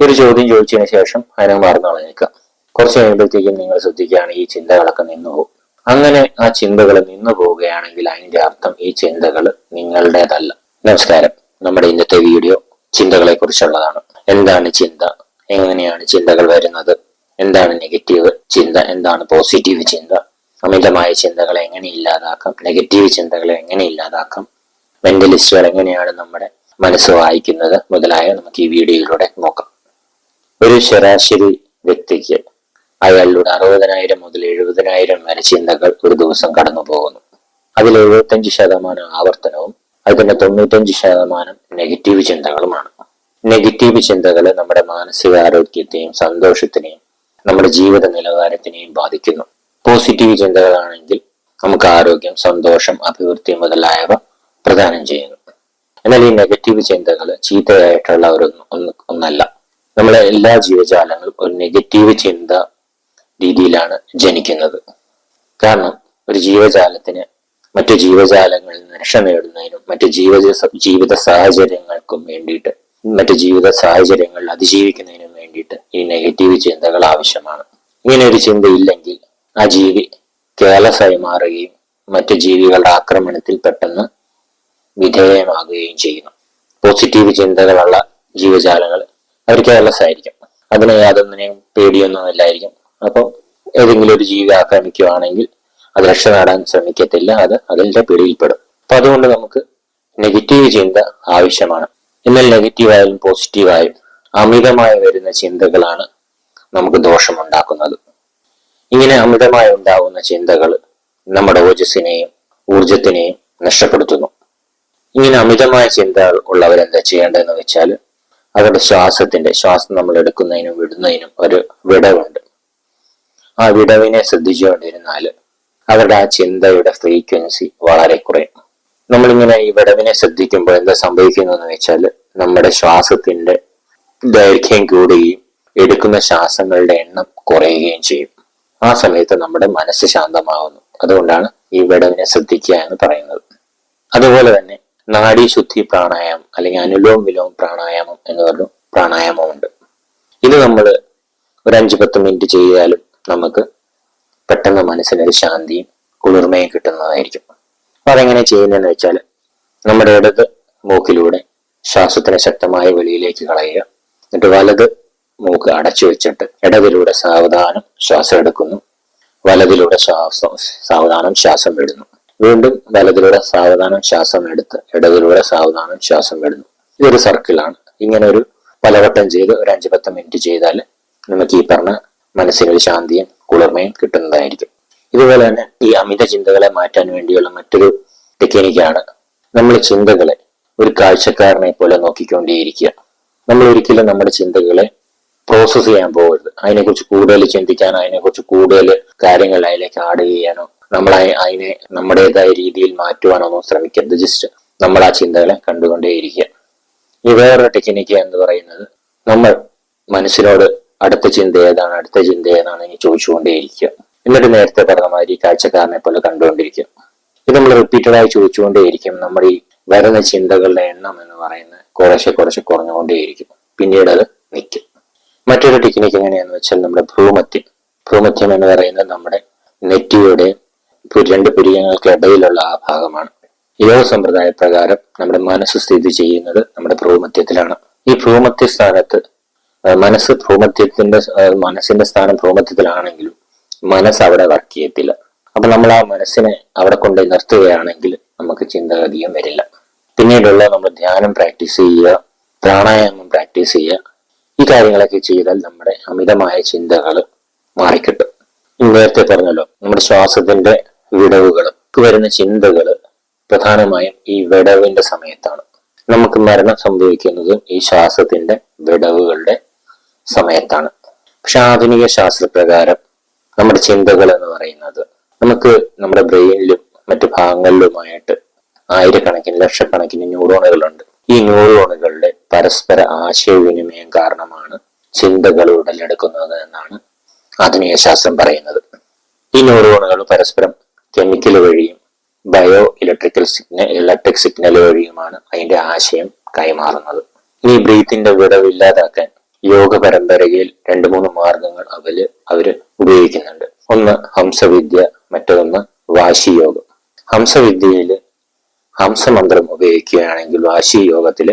ഒരു ചോദ്യം ചോദിച്ചതിന് ശേഷം അതിനെ മറന്നു കളഞ്ഞേക്കാം കുറച്ച് കഴിയുമ്പോഴത്തേക്കും നിങ്ങൾ ശ്രദ്ധിക്കുകയാണ് ഈ ചിന്തകളൊക്കെ നിന്നു പോകും. അങ്ങനെ ആ ചിന്തകൾ നിന്നു പോവുകയാണെങ്കിൽ അതിന്റെ അർത്ഥം ഈ ചിന്തകൾ നിങ്ങളുടേതല്ല. നമസ്കാരം. നമ്മുടെ ഇന്നത്തെ വീഡിയോ ചിന്തകളെ കുറിച്ചുള്ളതാണ് എന്താണ് ചിന്ത? എങ്ങനെയാണ് ചിന്തകൾ വരുന്നത്? എന്താണ് നെഗറ്റീവ് ചിന്ത? എന്താണ് പോസിറ്റീവ് ചിന്ത? അമിതമായ ചിന്തകളെ എങ്ങനെ ഇല്ലാതാക്കാം? നെഗറ്റീവ് ചിന്തകളെ എങ്ങനെ ഇല്ലാതാക്കാം? മെന്റലിസ്റ്റുകൾ എങ്ങനെയാണ് നമ്മുടെ മനസ്സ് വായിക്കുന്നത്? മുതലായ നമുക്ക് ഈ വീഡിയോയിലൂടെ നോക്കാം. ഒരു ശരാശരി വ്യക്തിക്ക് അയാളുടെ അറുപതിനായിരം മുതൽ എഴുപതിനായിരം വരെ ചിന്തകൾ ഒരു ദിവസം കടന്നു പോകുന്നു അതിൽ എഴുപത്തഞ്ച് ശതമാനം ആവർത്തനവും അതിന്റെ തൊണ്ണൂറ്റഞ്ച് ശതമാനം നെഗറ്റീവ് ചിന്തകളുമാണ്. നെഗറ്റീവ് ചിന്തകൾ നമ്മുടെ മാനസികാരോഗ്യത്തെയും സന്തോഷത്തിനെയും നമ്മുടെ ജീവിത നിലവാരത്തിനെയും ബാധിക്കുന്നു. പോസിറ്റീവ് ചിന്തകളാണെങ്കിൽ നമുക്ക് ആരോഗ്യം സന്തോഷം അഭിവൃദ്ധി മുതലായവ പ്രദാനം ചെയ്യുന്നു. എന്നാൽ ഈ നെഗറ്റീവ് ചിന്തകൾ ചീത്തയായിട്ടുള്ള ഒരു ഒന്ന് ഒന്നല്ല. നമ്മളെ എല്ലാ ജീവജാലങ്ങളും ഒരു നെഗറ്റീവ് ചിന്ത രീതിയിലാണ് ജനിക്കുന്നത്. കാരണം ഒരു ജീവജാലത്തിന് മറ്റു ജീവജാലങ്ങളിൽ നിന്ന് രക്ഷ നേടുന്നതിനും മറ്റു ജീവ ജീവിത സാഹചര്യങ്ങൾക്കും വേണ്ടിയിട്ട് മറ്റു ജീവിത സാഹചര്യങ്ങളിൽ അതിജീവിക്കുന്നതിനും വേണ്ടിയിട്ട് ഈ നെഗറ്റീവ് ചിന്തകൾ ആവശ്യമാണ്. ഇങ്ങനെ ഒരു ചിന്ത ഇല്ലെങ്കിൽ ആ ജീവി കേലസായി മാറുകയും മറ്റു ജീവികളുടെ ആക്രമണത്തിൽ പെട്ടെന്ന് വിധേയമാകുകയും ചെയ്യുന്നു. പോസിറ്റീവ് ചിന്തകളുള്ള ജീവജാലങ്ങൾ അവർ കെയർലെസ് ആയിരിക്കും അതിനെ യാതൊന്നിനെയും പേടിയൊന്നും ഇല്ലായിരിക്കും. അപ്പോൾ ഏതെങ്കിലും ഒരു ജീവി ആക്രമിക്കുകയാണെങ്കിൽ അത് രക്ഷ നേടാൻ ശ്രമിക്കത്തില്ല. അത് അതിന്റെ പിടിയിൽപ്പെടും. അപ്പൊ അതുകൊണ്ട് നമുക്ക് നെഗറ്റീവ് ചിന്ത ആവശ്യമാണ്. എന്നാൽ നെഗറ്റീവായാലും പോസിറ്റീവായും അമിതമായി വരുന്ന ചിന്തകളാണ് നമുക്ക് ദോഷമുണ്ടാക്കുന്നത്. ഇങ്ങനെ അമിതമായി ഉണ്ടാകുന്ന ചിന്തകൾ നമ്മുടെ ഓജസ്സിനെയും ഊർജത്തിനെയും നഷ്ടപ്പെടുത്തുന്നു. ഇങ്ങനെ അമിതമായ ചിന്തകൾ ഉള്ളവരെന്താ ചെയ്യേണ്ടതെന്ന് വെച്ചാൽ അവരുടെ ശ്വാസത്തിന്റെ ശ്വാസം നമ്മൾ എടുക്കുന്നതിനും വിടുന്നതിനും ഒരു വിടവുണ്ട്. ആ വിടവിനെ ശ്രദ്ധിച്ചുകൊണ്ടിരുന്നാൽ അവരുടെ ആ ചിന്തയുടെ ഫ്രീക്വൻസി വളരെ കുറയും. നമ്മളിങ്ങനെ ഈ വിടവിനെ ശ്രദ്ധിക്കുമ്പോൾ എന്താ സംഭവിക്കുന്നു എന്ന് വെച്ചാൽ നമ്മുടെ ശ്വാസത്തിന്റെ ദൈർഘ്യം കൂടുകയും എടുക്കുന്ന ശ്വാസങ്ങളുടെ എണ്ണം കുറയുകയും ചെയ്യും. ആ സമയത്ത് നമ്മുടെ മനസ്സ് ശാന്തമാകുന്നു. അതുകൊണ്ടാണ് ഈ വിടവിനെ ശ്രദ്ധിക്കുക എന്ന് പറയുന്നത്. അതുപോലെ തന്നെ നാഡീശുദ്ധി പ്രാണായാമം അല്ലെങ്കിൽ അനുലോം വിലോം പ്രാണായാമം എന്ന് പറഞ്ഞു പ്രാണായാമമുണ്ട്. ഇത് നമ്മൾ ഒരു അഞ്ച് പത്ത് മിനിറ്റ് ചെയ്താലും നമുക്ക് പെട്ടെന്ന് മനസ്സിനൊരു ശാന്തിയും കുളിർമയും കിട്ടുന്നതായിരിക്കും. അപ്പൊ അതെങ്ങനെ ചെയ്യുന്നതെന്ന് വെച്ചാൽ നമ്മുടെ ഇടത് മൂക്കിലൂടെ ശ്വാസത്തിനെ ശക്തമായി വെളിയിലേക്ക് കളയുക. എന്നിട്ട് വലത് മൂക്ക് അടച്ചു വെച്ചിട്ട് ഇടതിലൂടെ സാവധാനം ശ്വാസം എടുക്കുന്നു. വലതിലൂടെ ശ്വാസം സാവധാനം ശ്വാസം വിടുന്നു. വീണ്ടും വലതിലൂടെ സാവധാനം ശ്വാസം എടുത്ത് ഇടതിലൂടെ സാവധാനം ശ്വാസം വിടുന്നു ഇതൊരു സർക്കിളാണ് ഇങ്ങനെ ഒരു പലവട്ടം ചെയ്ത് ഒരു അഞ്ച് പത്ത് മിനിറ്റ് ചെയ്താൽ നമുക്ക് ഈ പറഞ്ഞ മനസ്സിനൊരു ശാന്തിയും കുളിർമയും കിട്ടുന്നതായിരിക്കും. ഇതുപോലെ തന്നെ ഈ അമിത ചിന്തകളെ മാറ്റാൻ വേണ്ടിയുള്ള മറ്റൊരു ടെക്നിക്കാണ് നമ്മൾ ചിന്തകളെ ഒരു കാഴ്ചക്കാരനെ പോലെ നോക്കിക്കൊണ്ടേയിരിക്കുക. നമ്മൾ ഒരിക്കലും നമ്മുടെ ചിന്തകളെ പ്രോസസ്സ് ചെയ്യാൻ പോകരുത്. അതിനെക്കുറിച്ച് കൂടുതൽ ചിന്തിക്കാനോ അതിനെക്കുറിച്ച് കൂടുതൽ കാര്യങ്ങൾ അതിലേക്ക് ആഡ് ചെയ്യാനോ നമ്മൾ അതിനെ നമ്മുടേതായ രീതിയിൽ മാറ്റുവാനൊന്നും ശ്രമിക്കരുത്. ജസ്റ്റ് നമ്മൾ ആ ചിന്തകളെ കണ്ടുകൊണ്ടേയിരിക്കുക. ഈ വേറൊരു ടെക്നിക്ക് എന്ന് പറയുന്നത് നമ്മൾ മനസ്സിനോട് അടുത്ത ചിന്ത ഏതാണ് അടുത്ത ചിന്ത ഏതാണ് ഇനി ചോദിച്ചുകൊണ്ടേയിരിക്കുക. എന്നിട്ട് നേരത്തെ പറഞ്ഞ മാതിരി കാഴ്ചക്കാരനെ പോലെ കണ്ടുകൊണ്ടിരിക്കുക ഇത് നമ്മൾ റിപ്പീറ്റഡായി ചോദിച്ചുകൊണ്ടേയിരിക്കും. നമ്മുടെ ഈ വരുന്ന ചിന്തകളുടെ എണ്ണം എന്ന് പറയുന്നത് കുറേശ്ശെ കുറച്ച് കുറഞ്ഞുകൊണ്ടേയിരിക്കും. പിന്നീട് അത് നിൽക്കും. മറ്റൊരു ടെക്നിക്ക് എങ്ങനെയാണെന്ന് വെച്ചാൽ നമ്മുടെ ഭ്രൂമത്യം. ഭ്രൂമത്യം എന്ന് പറയുന്നത് നമ്മുടെ നെറ്റിയുടെ പു- രണ്ട് പുരികങ്ങൾക്കിടയിലുള്ള ആ ഭാഗമാണ്. യോഗ സമ്പ്രദായ പ്രകാരം നമ്മുടെ മനസ്സ് സ്ഥിതി ചെയ്യുന്നത് നമ്മുടെ ഭ്രൂമത്യത്തിലാണ് ഈ ഭ്രൂമത്യ സ്ഥാനത്ത് മനസ്സ് ഭ്രൂമത്യത്തിന്റെ മനസ്സിന്റെ സ്ഥാനം ഭ്രൂമത്യത്തിലാണെങ്കിലും മനസ്സ് അവിടെ വർക്ക് ചെയ്യത്തില്ല. അപ്പൊ നമ്മൾ ആ മനസ്സിനെ അവിടെ കൊണ്ട് നിർത്തുകയാണെങ്കിൽ നമുക്ക് ചിന്താഗതിയും വരില്ല. പിന്നീടുള്ള നമ്മൾ ധ്യാനം പ്രാക്ടീസ് ചെയ്യുക പ്രാണായാമം പ്രാക്ടീസ് ചെയ്യുക. ഈ കാര്യങ്ങളൊക്കെ ചെയ്താൽ നമ്മുടെ അമിതമായ ചിന്തകൾ മാറിക്കിട്ടും. നേരത്തെ പറഞ്ഞല്ലോ നമ്മുടെ ശ്വാസത്തിന്റെ വിടവുകൾ വരുന്ന ചിന്തകൾ പ്രധാനമായും ഈ വിടവിന്റെ സമയത്താണ്. നമുക്ക് മരണം സംഭവിക്കുന്നത് ഈ ശ്വാസത്തിന്റെ വിടവുകളുടെ സമയത്താണ്. പക്ഷെ ആധുനിക ശാസ്ത്രപ്രകാരം നമ്മുടെ ചിന്തകൾ എന്ന് പറയുന്നത് നമുക്ക് നമ്മുടെ ബ്രെയിനിലും മറ്റു ഭാഗങ്ങളിലുമായിട്ട് ആയിരക്കണക്കിന് ലക്ഷക്കണക്കിന് ന്യൂറോണുകളുണ്ട്. ഈ ന്യൂറോണുകളുടെ പരസ്പര ആശയവിനിമയം കാരണമാണ് ചിന്തകൾ ഉടലെടുക്കുന്നത് എന്നാണ് ആധുനിക ശാസ്ത്രം പറയുന്നത്. ഈ ന്യൂറോണുകൾ പരസ്പരം കെമിക്കൽ വഴിയും bio electrical signal electric signal വഴിയുമാണ് അതിന്റെ ആശയം കൈമാറുന്നത്. ഈ ബ്രീത്തിന്റെ വിടവ് ഇല്ലാതാക്കാൻ യോഗ പരമ്പരയിൽ രണ്ട് മൂന്ന് മാർഗങ്ങൾ അവർ അവർ ഉപയോഗിക്കുന്നുണ്ട്. ഒന്ന് ഹംസവിദ്യ മറ്റൊന്ന് വാശിയോഗം. ഹംസവിദ്യയിൽ ഹംസമന്ത്രം ഉപയോഗിക്കുകയാണെങ്കിൽ വാശി യോഗത്തിൽ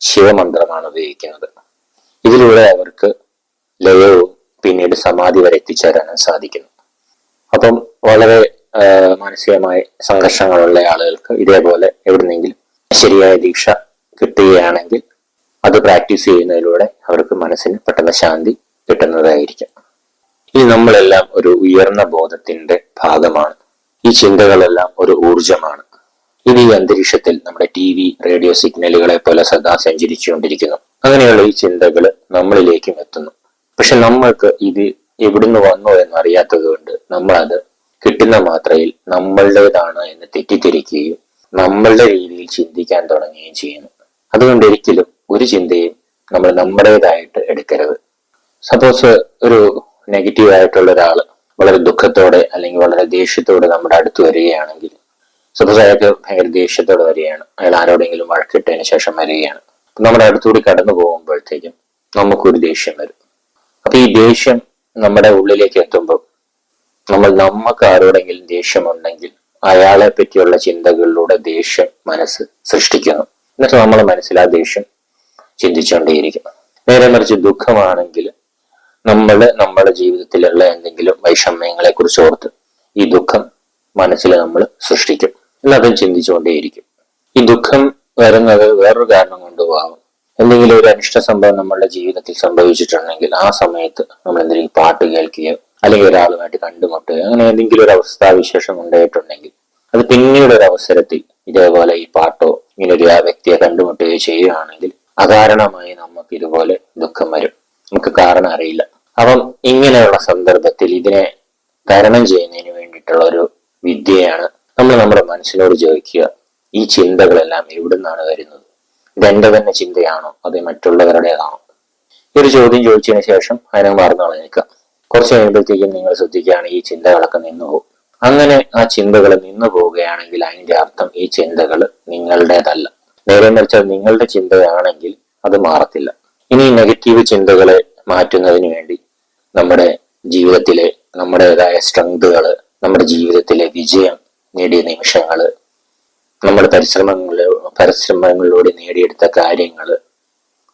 ശിവമന്ത്രമാണ് ഉപയോഗിക്കുന്നത്. ഇതിലൂടെ അവർക്ക് ലയവും പിന്നീട് സമാധി വരെ എത്തിച്ചേരാനും സാധിക്കുന്നു. അപ്പം വളരെ മാനസികമായ സംഘർഷങ്ങളുള്ള ആളുകൾക്ക് ഇതേപോലെ എവിടുന്നെങ്കിലും ശരിയായ ദീക്ഷ കിട്ടുകയാണെങ്കിൽ അത് പ്രാക്ടീസ് ചെയ്യുന്നതിലൂടെ അവർക്ക് മനസ്സിന് പെട്ടെന്ന് ശാന്തി കിട്ടുന്നതായിരിക്കും. ഈ നമ്മളെല്ലാം ഒരു ഉയർന്ന ബോധത്തിന്റെ ഭാഗമാണ്. ഈ ചിന്തകളെല്ലാം ഒരു ഊർജമാണ് ഇത് ഈ അന്തരീക്ഷത്തിൽ നമ്മുടെ ടി വി റേഡിയോ സിഗ്നലുകളെ പോലെ സദാ സഞ്ചരിച്ചുകൊണ്ടിരിക്കുന്നു. അങ്ങനെയുള്ള ഈ ചിന്തകൾ നമ്മളിലേക്കും എത്തുന്നു. പക്ഷെ നമ്മൾക്ക് ഇത് എവിടുന്ന് വന്നു എന്നറിയാത്തത് കൊണ്ട് നമ്മളത് കിട്ടുന്ന മാത്രയിൽ നമ്മളുടേതാണ് എന്ന് തെറ്റിദ്ധരിക്കുകയും നമ്മളുടെ രീതിയിൽ ചിന്തിക്കാൻ തുടങ്ങുകയും ചെയ്യുന്നു. അതുകൊണ്ട് ഒരിക്കലും ഒരു ചിന്തയും നമ്മൾ നമ്മുടേതായിട്ട് എടുക്കരുത്. സപ്പോസ് ഒരു നെഗറ്റീവ് ആയിട്ടുള്ള ഒരാൾ വളരെ ദുഃഖത്തോടെ അല്ലെങ്കിൽ വളരെ ദേഷ്യത്തോടെ നമ്മുടെ അടുത്ത് വരികയാണെങ്കിൽ സപ്പോസ് അയാൾക്ക് ഭയങ്കര ദേഷ്യത്തോടെ വരികയാണ്. അയാൾ ആരോടെങ്കിലും വഴക്കിട്ടതിന് ശേഷം വരികയാണ്. നമ്മുടെ അടുത്തുകൂടി കടന്നു പോകുമ്പോഴത്തേക്കും നമുക്കൊരു ദേഷ്യം വരും. അപ്പൊ ഈ ദേഷ്യം നമ്മുടെ ഉള്ളിലേക്ക് എത്തുമ്പോൾ നമ്മൾ നമുക്ക് ആരോടെങ്കിലും ദേഷ്യമുണ്ടെങ്കിൽ അയാളെ പറ്റിയുള്ള ചിന്തകളിലൂടെ ദേഷ്യം മനസ്സ് സൃഷ്ടിക്കുന്നു. എന്നിട്ട് നമ്മളെ മനസ്സിൽ ആ ദേഷ്യം ചിന്തിച്ചുകൊണ്ടേയിരിക്കും നേരെ മറിച്ച് ദുഃഖമാണെങ്കിൽ നമ്മൾ നമ്മുടെ ജീവിതത്തിലുള്ള എന്തെങ്കിലും വൈഷമ്യങ്ങളെ കുറിച്ച് ഓർത്ത് ഈ ദുഃഖം മനസ്സിൽ നമ്മൾ സൃഷ്ടിക്കും. എന്നതും ചിന്തിച്ചുകൊണ്ടേയിരിക്കും. ഈ ദുഃഖം വരുന്നത് വേറൊരു കാരണം കൊണ്ടുപോകാം എന്തെങ്കിലും ഒരു അനിഷ്ട സംഭവം നമ്മളുടെ ജീവിതത്തിൽ സംഭവിച്ചിട്ടുണ്ടെങ്കിൽ ആ സമയത്ത് നമ്മൾ എന്തെങ്കിലും പാട്ട് കേൾക്കുകയോ അല്ലെങ്കിൽ ഒരാളുമായിട്ട് കണ്ടുമുട്ടുക അങ്ങനെ എന്തെങ്കിലും ഒരു അവസ്ഥാവിശേഷം ഉണ്ടായിട്ടുണ്ടെങ്കിൽ അത് പിന്നീട് ഒരു അവസരത്തിൽ ഇതേപോലെ ഈ പാട്ടോ ഇങ്ങനെ ഒരു ആ വ്യക്തിയെ കണ്ടുമുട്ടുകയോ ചെയ്യുകയാണെങ്കിൽ അകാരണമായി നമുക്ക് ഇതുപോലെ ദുഃഖം വരും. നമുക്ക് കാരണം അറിയില്ല. അപ്പം ഇങ്ങനെയുള്ള സന്ദർഭത്തിൽ ഇതിനെ തരണം ചെയ്യുന്നതിന് വേണ്ടിയിട്ടുള്ള ഒരു വിദ്യയാണ് നമ്മൾ നമ്മുടെ മനസ്സിനോട് ചോദിക്കുക. ഈ ചിന്തകളെല്ലാം എവിടുന്നാണ് വരുന്നത്? ഇതെന്റെ തന്നെ ചിന്തയാണോ? അത് മറ്റുള്ളവരുടേതാണോ? ഈ ഒരു ചോദ്യം ചോദിച്ചതിന് ശേഷം അതിനെ മറന്നു കളഞ്ഞേക്കാം കുറച്ച് കഴിയുമ്പോഴത്തേക്കും നിങ്ങൾ ശ്രദ്ധിക്കുകയാണ് ഈ ചിന്തകളൊക്കെ നിന്നു പോകും. അങ്ങനെ ആ ചിന്തകൾ നിന്നു പോവുകയാണെങ്കിൽ അതിന്റെ അർത്ഥം ഈ ചിന്തകൾ നിങ്ങളുടേതല്ല. നേരെ മറിച്ച് നിങ്ങളുടെ ചിന്തയാണെങ്കിൽ അത് മാറത്തില്ല. ഇനി നെഗറ്റീവ് ചിന്തകളെ മാറ്റുന്നതിന് വേണ്ടി നമ്മുടെ ജീവിതത്തിലെ നമ്മുടേതായ സ്ട്രെങ്തുകൾ നമ്മുടെ ജീവിതത്തിലെ വിജയം നേടിയ നിമിഷങ്ങൾ നമ്മുടെ പരിശ്രമങ്ങൾ പരിശ്രമങ്ങളിലൂടെ നേടിയെടുത്ത കാര്യങ്ങൾ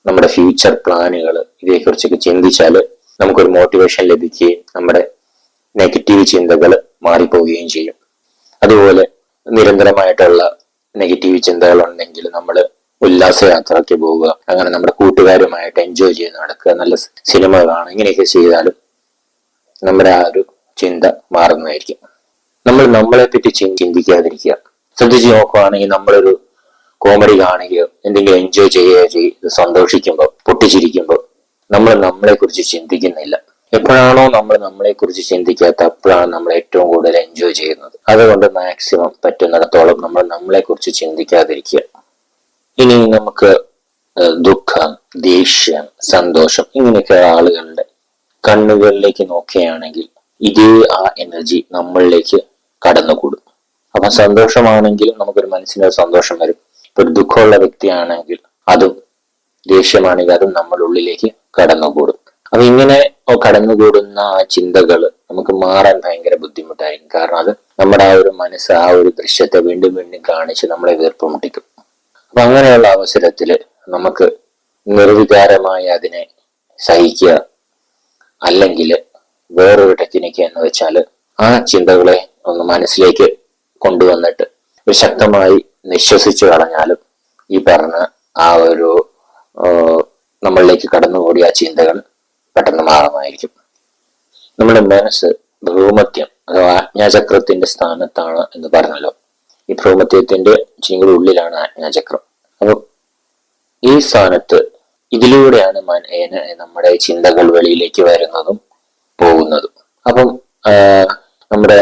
നമ്മുടെ ഫ്യൂച്ചർ പ്ലാനുകൾ ഇതേക്കുറിച്ചൊക്കെ ചിന്തിച്ചാൽ നമുക്കൊരു മോട്ടിവേഷൻ ലഭിക്കുകയും നമ്മുടെ നെഗറ്റീവ് ചിന്തകൾ മാറിപ്പോവുകയും ചെയ്യും. അതുപോലെ നിരന്തരമായിട്ടുള്ള നെഗറ്റീവ് ചിന്തകൾ ഉണ്ടെങ്കിൽ നമ്മൾ ഉല്ലാസയാത്രയ്ക്ക് പോവുക അങ്ങനെ നമ്മുടെ കൂട്ടുകാരുമായിട്ട് എൻജോയ് ചെയ്ത് നടക്കുക നല്ല സിനിമ കാണുക ഇങ്ങനെയൊക്കെ ചെയ്താലും നമ്മുടെ ആ ഒരു ചിന്ത മാറുന്നതായിരിക്കും. നമ്മൾ നമ്മളെ പറ്റി ചിന്തിക്കാതിരിക്കുക. ശ്രദ്ധിച്ച് നോക്കുകയാണെങ്കിൽ നമ്മളൊരു കോമഡി കാണുകയോ എന്തെങ്കിലും എൻജോയ് ചെയ്യുകയോ ചെയ്ത് സന്തോഷിക്കുമ്പോൾ പൊട്ടിച്ചിരിക്കുമ്പോൾ നമ്മൾ നമ്മളെ കുറിച്ച് ചിന്തിക്കുന്നില്ല. എപ്പോഴാണോ നമ്മൾ നമ്മളെ കുറിച്ച് ചിന്തിക്കാത്ത അപ്പോഴാണ് നമ്മൾ ഏറ്റവും കൂടുതൽ എൻജോയ് ചെയ്യുന്നത്. അതുകൊണ്ട് മാക്സിമം പറ്റുന്നിടത്തോളം നമ്മൾ നമ്മളെ കുറിച്ച് ചിന്തിക്കാതിരിക്കുക. ഇനി നമുക്ക് ദുഃഖം ദേഷ്യം സന്തോഷം ഇങ്ങനെയൊക്കെ ആളുകളുടെ കണ്ണുകളിലേക്ക് നോക്കുകയാണെങ്കിൽ ഇതേ ആ എനർജി നമ്മളിലേക്ക് കടന്നുകൂടും. അപ്പൊ സന്തോഷമാണെങ്കിലും നമുക്കൊരു മനസ്സിനൊരു സന്തോഷം വരും. ഇപ്പൊ ഒരു ദുഃഖമുള്ള വ്യക്തിയാണെങ്കിൽ അതും ദേഷ്യമാണെങ്കിൽ അതും നമ്മളുള്ളിലേക്ക് കടന്നുകൂടും. അപ്പൊ ഇങ്ങനെ കടന്നുകൂടുന്ന ആ ചിന്തകൾ നമുക്ക് മാറാൻ ഭയങ്കര ബുദ്ധിമുട്ടായിരിക്കും. കാരണം അത് നമ്മുടെ ആ ഒരു മനസ്സ് ആ ഒരു ദൃശ്യത്തെ വീണ്ടും വീണ്ടും കാണിച്ച് നമ്മളെ വീർപ്പുമുട്ടിക്കും അപ്പൊ അങ്ങനെയുള്ള അവസരത്തിൽ നമുക്ക് നിർവികാരമായി അതിനെ സഹിക്കുക അല്ലെങ്കിൽ വേറൊരു ടെക്നിക്ക് എന്ന് വെച്ചാൽ ആ ചിന്തകളെ ഒന്ന് മനസ്സിലേക്ക് കൊണ്ടുവന്നിട്ട് ശക്തമായി നിശ്വസിച്ചു കളഞ്ഞാലും ഈ പറഞ്ഞ ആ ഒരു നമ്മളിലേക്ക് കടന്നുകൂടിയ ചിന്തകൾ പെട്ടെന്ന് മാറുമായിരിക്കും. നമ്മുടെ മനസ്സ് ഭ്രൂമത്യം അഥവാ ആജ്ഞാചക്രത്തിന്റെ സ്ഥാനത്താണ് എന്ന് പറഞ്ഞല്ലോ. ഈ ഭ്രൂമത്യത്തിന്റെ ചിങ്ങളുടെ ഉള്ളിലാണ് ആജ്ഞാചക്രം. അപ്പോൾ ഈ സ്ഥാനത്ത് ഇതിലൂടെയാണ് മനേന നമ്മുടെ ചിന്തകൾ വെളിയിലേക്ക് വരുന്നതും പോകുന്നതും. അപ്പം നമ്മുടെ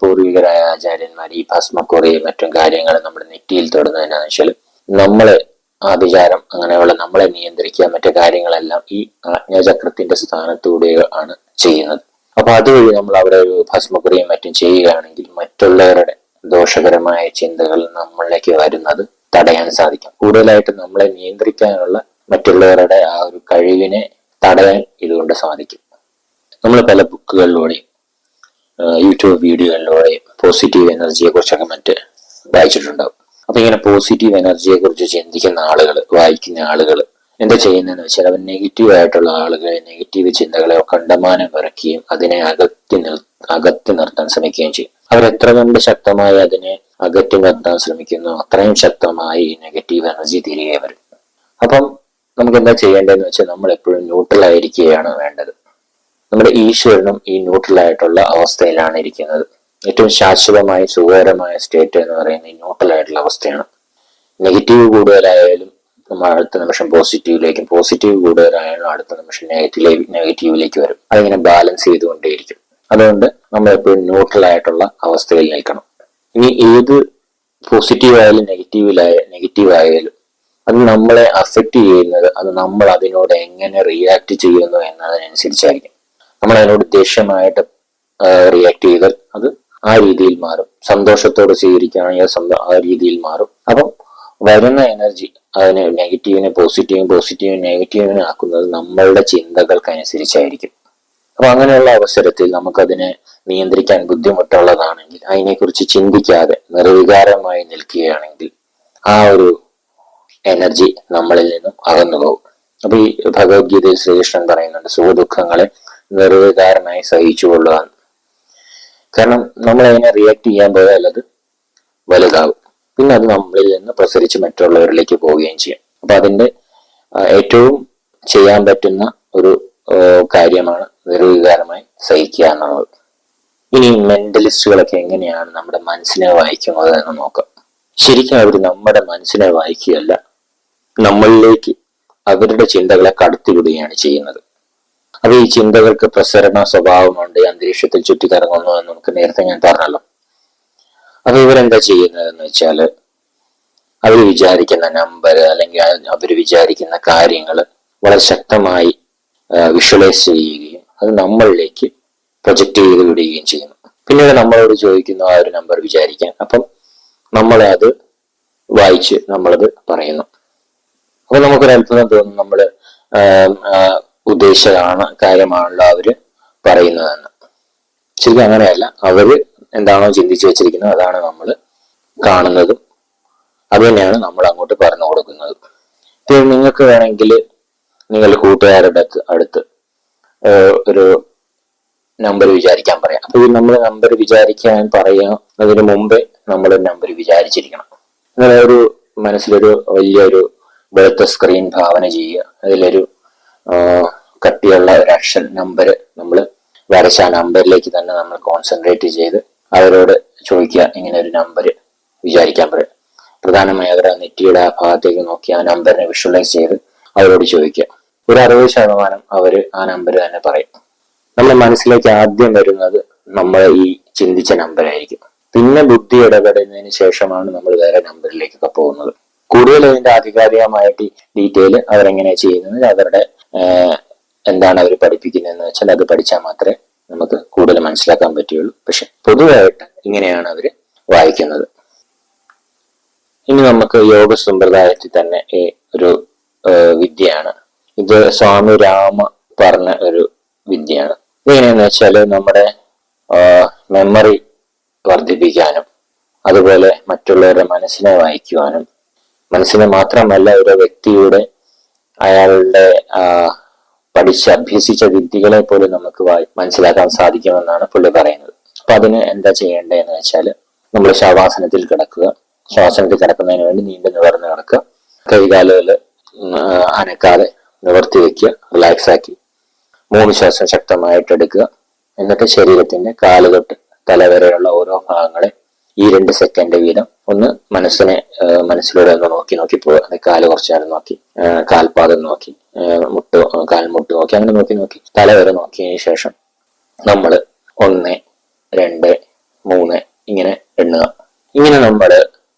പൂർവികരായ ആചാര്യന്മാർ ഈ ഭസ്മക്കുറയും മറ്റും കാര്യങ്ങൾ നമ്മുടെ നെറ്റിയിൽ തൊടുന്നതിനാന്ന് വെച്ചാൽ നമ്മളെ ആഭിചാരം അങ്ങനെയുള്ള നമ്മളെ നിയന്ത്രിക്കുക മറ്റു കാര്യങ്ങളെല്ലാം ഈ ആജ്ഞാചക്രത്തിന്റെ സ്ഥാനത്തൂടെ ആണ് ചെയ്യുന്നത്. അപ്പൊ അതുവഴി നമ്മൾ അവിടെ ഒരു ഭസ്മക്രിയും മറ്റും ചെയ്യുകയാണെങ്കിൽ മറ്റുള്ളവരുടെ ദോഷകരമായ ചിന്തകൾ നമ്മളിലേക്ക് വരുന്നത് തടയാൻ സാധിക്കും. കൂടുതലായിട്ട് നമ്മളെ നിയന്ത്രിക്കാനുള്ള മറ്റുള്ളവരുടെ ആ ഒരു കഴിവിനെ തടയാൻ ഇതുകൊണ്ട് സാധിക്കും. നമ്മൾ പല ബുക്കുകളിലൂടെയും യൂട്യൂബ് വീഡിയോകളിലൂടെയും പോസിറ്റീവ് എനർജിയെ കുറിച്ചൊക്കെ മറ്റ് വായിച്ചിട്ടുണ്ടാവും. അപ്പൊ ഇങ്ങനെ പോസിറ്റീവ് എനർജിയെ കുറിച്ച് ചിന്തിക്കുന്ന ആളുകൾ വായിക്കുന്ന ആളുകൾ എന്താ ചെയ്യുന്നതെന്ന് വെച്ചാൽ അവർ നെഗറ്റീവ് ആയിട്ടുള്ള ആളുകളെ നെഗറ്റീവ് ചിന്തകളെ കണ്ടമാനം ഇറക്കുകയും അതിനെ അകറ്റി നിർ അകറ്റി നിർത്താൻ ശ്രമിക്കുകയും ചെയ്യും. അവർ എത്ര കണ്ട് ശക്തമായി അതിനെ അകറ്റി നിർത്താൻ ശ്രമിക്കുന്നു അത്രയും ശക്തമായി നെഗറ്റീവ് എനർജി തിരികെ വരും. അപ്പം നമുക്ക് എന്താ ചെയ്യേണ്ടതെന്ന് വെച്ചാൽ നമ്മൾ എപ്പോഴും ന്യൂട്രൽ ആയിരിക്കുകയാണ് വേണ്ടത്. നമ്മുടെ ഈശ്വരനും ഈ ന്യൂട്രൽ ആയിട്ടുള്ള അവസ്ഥയിലാണ് ഇരിക്കുന്നത്. ഏറ്റവും ശാശ്വതമായ സുഖകരമായ സ്റ്റേറ്റ് എന്ന് പറയുന്നത് ന്യൂട്രൽ ആയിട്ടുള്ള അവസ്ഥയാണ്. നെഗറ്റീവ് കൂടുതലായാലും നമ്മൾ അടുത്ത നിമിഷം പോസിറ്റീവിലേക്കും പോസിറ്റീവ് കൂടുതലായാലും അടുത്ത നിമിഷം നെഗറ്റീവ് നെഗറ്റീവിലേക്ക് വരും. അതിങ്ങനെ ബാലൻസ് ചെയ്തുകൊണ്ടേയിരിക്കും. അതുകൊണ്ട് നമ്മൾ എപ്പോഴും ന്യൂട്രൽ ആയിട്ടുള്ള അവസ്ഥയിൽ നിൽക്കണം. ഇനി ഏത് പോസിറ്റീവ് ആയാലും നെഗറ്റീവിലായ നെഗറ്റീവ് ആയാലും അത് നമ്മളെ അഫക്റ്റ് ചെയ്യുന്നത് അത് നമ്മൾ അതിനോട് എങ്ങനെ റിയാക്ട് ചെയ്യുന്നു എന്നതിനനുസരിച്ചായിരിക്കും. നമ്മൾ അതിനോട് ദേഷ്യമായിട്ട് റിയാക്ട് ചെയ്താൽ അത് ആ രീതിയിൽ മാറും. സന്തോഷത്തോട് സ്വീകരിക്കുകയാണെങ്കിൽ ആ രീതിയിൽ മാറും. അപ്പം വരുന്ന എനർജി അതിനെ നെഗറ്റീവിനെ പോസിറ്റീവും പോസിറ്റീവിനെ നെഗറ്റീവിനെ ആക്കുന്നത് നമ്മളുടെ ചിന്തകൾക്കനുസരിച്ചായിരിക്കും. അപ്പൊ അങ്ങനെയുള്ള അവസരത്തിൽ നമുക്കതിനെ നിയന്ത്രിക്കാൻ ബുദ്ധിമുട്ടുള്ളതാണെങ്കിൽ അതിനെക്കുറിച്ച് ചിന്തിക്കാതെ നിർവികാരമായി നിൽക്കുകയാണെങ്കിൽ ആ ഒരു എനർജി നമ്മളിൽ നിന്നും അകന്നു പോകും. അപ്പൊ ഈ ഭഗവത്ഗീതയിൽ ശ്രീകൃഷ്ണൻ പറയുന്നുണ്ട് സുഖദുഃഖങ്ങളെ നിർവികാരമായി സഹിച്ചുകൊള്ളുക. കാരണം നമ്മൾ അതിനെ റിയാക്ട് ചെയ്യാൻ പോയാൽ അത്. വലുതാകും പിന്നെ അത് നമ്മളിൽ നിന്ന് പ്രസരിച്ച് മറ്റുള്ളവരിലേക്ക് പോവുകയും ചെയ്യും. അപ്പൊ അതിന്റെ ഏറ്റവും ചെയ്യാൻ പറ്റുന്ന ഒരു കാര്യമാണ് നിർവികാരമായി സഹിക്കുക എന്നുള്ളത്. ഇനി മെന്റലിസ്റ്റുകളൊക്കെ എങ്ങനെയാണ് നമ്മുടെ മനസ്സിനെ വായിക്കുന്നത് എന്ന് നോക്കാം. ശരിക്കും അവർ നമ്മുടെ മനസ്സിനെ വായിക്കുകയല്ല നമ്മളിലേക്ക് അവരുടെ ചിന്തകളെ കടത്തിവിടുകയാണ് ചെയ്യുന്നത്. അപ്പൊ ഈ ചിന്തകൾക്ക് പ്രസരണ സ്വഭാവമുണ്ട് അന്തരീക്ഷത്തിൽ ചുറ്റിക്കറങ്ങുന്നു എന്ന് നമുക്ക് നേരത്തെ ഞാൻ പറഞ്ഞല്ലോ. അപ്പൊ ഇവരെന്താ ചെയ്യുന്നതെന്ന് വെച്ചാൽ അവർ വിചാരിക്കുന്ന നമ്പർ അല്ലെങ്കിൽ അവർ വിചാരിക്കുന്ന കാര്യങ്ങൾ വളരെ ശക്തമായി വിഷ്വലൈസ് ചെയ്യുകയും അത് നമ്മളിലേക്ക് പ്രൊജക്റ്റ് ചെയ്ത് വിടുകയും ചെയ്യുന്നു. പിന്നീട് നമ്മളോട് ചോദിക്കുന്നു ആ ഒരു നമ്പർ വിചാരിക്കാൻ. അപ്പം നമ്മളെ അത് വായിച്ച് നമ്മളത് പറയുന്നു. അപ്പൊ നമുക്കൊരു അത്ഭുതം തോന്നും ആ, ഉദ്ദേശിച്ചതാണ് കാര്യമാണല്ലോ അവർ പറയുന്നതെന്ന്. ശരിക്കും അങ്ങനെയല്ല. അവർ എന്താണോ ചിന്തിച്ചു വെച്ചിരിക്കുന്നത് അതാണ് നമ്മൾ കാണുന്നതും അത് തന്നെയാണ് നമ്മൾ അങ്ങോട്ട് പറഞ്ഞു കൊടുക്കുന്നത്. പിന്നെ നിങ്ങൾക്ക് വേണമെങ്കിൽ നിങ്ങളുടെ കൂട്ടുകാരുടെ അടുത്ത് ഒരു നമ്പർ വിചാരിക്കാൻ പറയാം. അപ്പൊ ഈ നമ്മൾ നമ്പർ വിചാരിക്കാൻ പറയുന്നതിന് മുമ്പേ നമ്മൾ നമ്പർ വിചാരിച്ചിരിക്കണം. അങ്ങനെ ഒരു മനസ്സിലൊരു വലിയൊരു വെളുത്ത സ്ക്രീൻ ഭാവന ചെയ്യുക. അതിലൊരു കട്ടിയുള്ള ഒരു അക്ഷൻ നമ്പർ നമ്മൾ വരച്ച ആ നമ്പറിലേക്ക് തന്നെ നമ്മൾ കോൺസെൻട്രേറ്റ് ചെയ്ത് അവരോട് ചോദിക്കുക ഇങ്ങനെ ഒരു നമ്പർ വിചാരിക്കാൻ പറയും പ്രധാനമായി അവർ ആ നെറ്റിയുടെ ആ ഭാഗത്തേക്ക് നോക്കി ആ നമ്പറിനെ വിഷ്വലൈസ് ചെയ്ത് അവരോട് ചോദിക്കുക. ഒരു അറുപത് ശതമാനം അവർ ആ നമ്പർ തന്നെ പറയും. നമ്മുടെ മനസ്സിലേക്ക് ആദ്യം വരുന്നത് നമ്മൾ ഈ ചിന്തിച്ച നമ്പറായിരിക്കും പിന്നെ ബുദ്ധി ഇടപെടുന്നതിന് ശേഷമാണ് നമ്മൾ വേറെ നമ്പറിലേക്കൊക്കെ പോകുന്നത്. കൂടുതൽ അതിന്റെ ആധികാരികമായിട്ട് ഡീറ്റെയിൽ അവരെങ്ങനെ ചെയ്യുന്നത്? അവരുടെ എന്താണ് അവർ പഠിപ്പിക്കുന്നതെന്ന് വെച്ചാൽ അത് പഠിച്ചാൽ മാത്രമേ നമുക്ക് കൂടുതൽ മനസ്സിലാക്കാൻ പറ്റുകയുള്ളൂ. പക്ഷെ പൊതുവായിട്ട് ഇങ്ങനെയാണ് അവർ വായിക്കുന്നത്. ഇനി നമുക്ക് യോഗ സമ്പ്രദായത്തിൽ തന്നെ ഈ ഒരു വിദ്യയാണ്. ഇത് സ്വാമി രാമ പറഞ്ഞ ഒരു വിദ്യയാണ്. ഇതെങ്ങനെയാന്ന് വെച്ചാൽ നമ്മുടെ മെമ്മറി വർദ്ധിപ്പിക്കാനും അതുപോലെ മറ്റുള്ളവരുടെ മനസ്സിനെ വായിക്കുവാനും മനസ്സിനെ മാത്രമല്ല ഒരു വ്യക്തിയുടെ അയാളുടെ പഠിച്ച് അഭ്യസിച്ച വിദ്യകളെ പോലും നമുക്ക് മനസ്സിലാക്കാൻ സാധിക്കുമെന്നാണ് പുള്ളി പറയുന്നത്. അപ്പൊ അതിന് എന്താ ചെയ്യേണ്ടതെന്ന് വെച്ചാൽ നമ്മൾ ശവാസനത്തിൽ കിടക്കുക. ശ്വാസനത്തിൽ കിടക്കുന്നതിന് വേണ്ടി നീണ്ടു നിവർന്ന് കിടക്കുക. കൈകാലുകൾ അനക്കാതെ നിവർത്തി വെക്കുക. റിലാക്സ് ആക്കി. മൂന്ന് ശ്വാസം ശക്തമായിട്ട് എടുക്കുക. എന്നിട്ട് ശരീരത്തിന്റെ കാലുകൊട്ട് തലവരെയുള്ള ഓരോ ഭാഗങ്ങളെ ഈ രണ്ട് സെക്കൻഡ് വീതം ഒന്ന് മനസ്സിനെ മനസ്സിലൂടെ ഒന്ന് നോക്കി നോക്കി പോവുക കാൽ കുറച്ചു നേരം നോക്കി കാൽപാദം നോക്കി മുട്ട് കാൽമുട്ട് നോക്കി അങ്ങനെ നോക്കി നോക്കി. തല വരെ നോക്കിയതിന് ശേഷം നമ്മൾ ഒന്ന് രണ്ട് മൂന്ന് ഇങ്ങനെ എണ്ണുക. ഇങ്ങനെ നമ്മൾ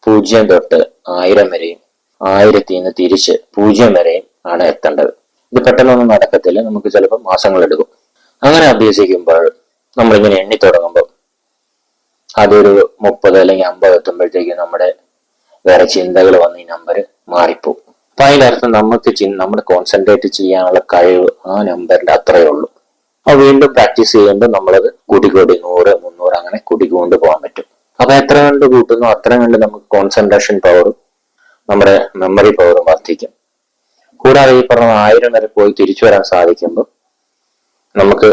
പൂജ്യം തൊട്ട് ആയിരം വരെയും ആയിരത്തി നിന്ന് തിരിച്ച് പൂജ്യം വരെയും ആണ് എത്തേണ്ടത്. ഇത് പെട്ടെന്നൊന്നും നടക്കത്തില്ല. നമുക്ക് ചിലപ്പോൾ മാസങ്ങൾ എടുക്കും. അങ്ങനെ അഭ്യസിക്കുമ്പോൾ നമ്മളിങ്ങനെ എണ്ണി തുടങ്ങുമ്പോൾ അതൊരു മുപ്പത് അല്ലെങ്കിൽ അമ്പത് എത്തുമ്പോഴത്തേക്ക് നമ്മുടെ വേറെ ചിന്തകൾ വന്ന് ഈ നമ്പർ മാറിപ്പോകും അപ്പൊ അതിനർത്ഥം നമുക്ക് നമ്മൾ കോൺസെൻട്രേറ്റ് ചെയ്യാനുള്ള കഴിവ് ആ നമ്പറിന്റെ അത്രയേ ഉള്ളൂ. അപ്പൊ വീണ്ടും പ്രാക്ടീസ് ചെയ്യുമ്പോൾ നമ്മളത് കൂടി കൂടി നൂറ് മുന്നൂറ് അങ്ങനെ കൂട്ടിക്കൊണ്ട് പോകാൻ പറ്റും. അപ്പൊ എത്ര കണ്ട് കൂട്ടുന്നു അത്ര കണ്ട് നമുക്ക് കോൺസെൻട്രേഷൻ പവറും നമ്മുടെ മെമ്മറി പവറും വർദ്ധിക്കും. കൂടാതെ ഈ പറഞ്ഞ ആയിരം വരെ പോയി തിരിച്ചു വരാൻ സാധിക്കുമ്പോൾ നമുക്ക്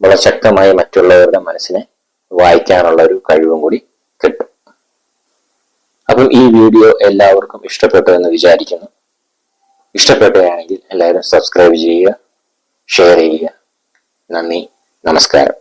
വളരെ ശക്തമായി മറ്റുള്ളവരുടെ മനസ്സിനെ വായിക്കാനുള്ള ഒരു കഴിവും കൂടി കിട്ടും. അപ്പം ഈ വീഡിയോ എല്ലാവർക്കും ഇഷ്ടപ്പെട്ടു എന്ന് വിചാരിക്കുന്നു. ഇഷ്ടപ്പെട്ടുകയാണെങ്കിൽ എല്ലാവരും സബ്സ്ക്രൈബ് ചെയ്യുക ഷെയർ ചെയ്യുക. നന്ദി നമസ്കാരം.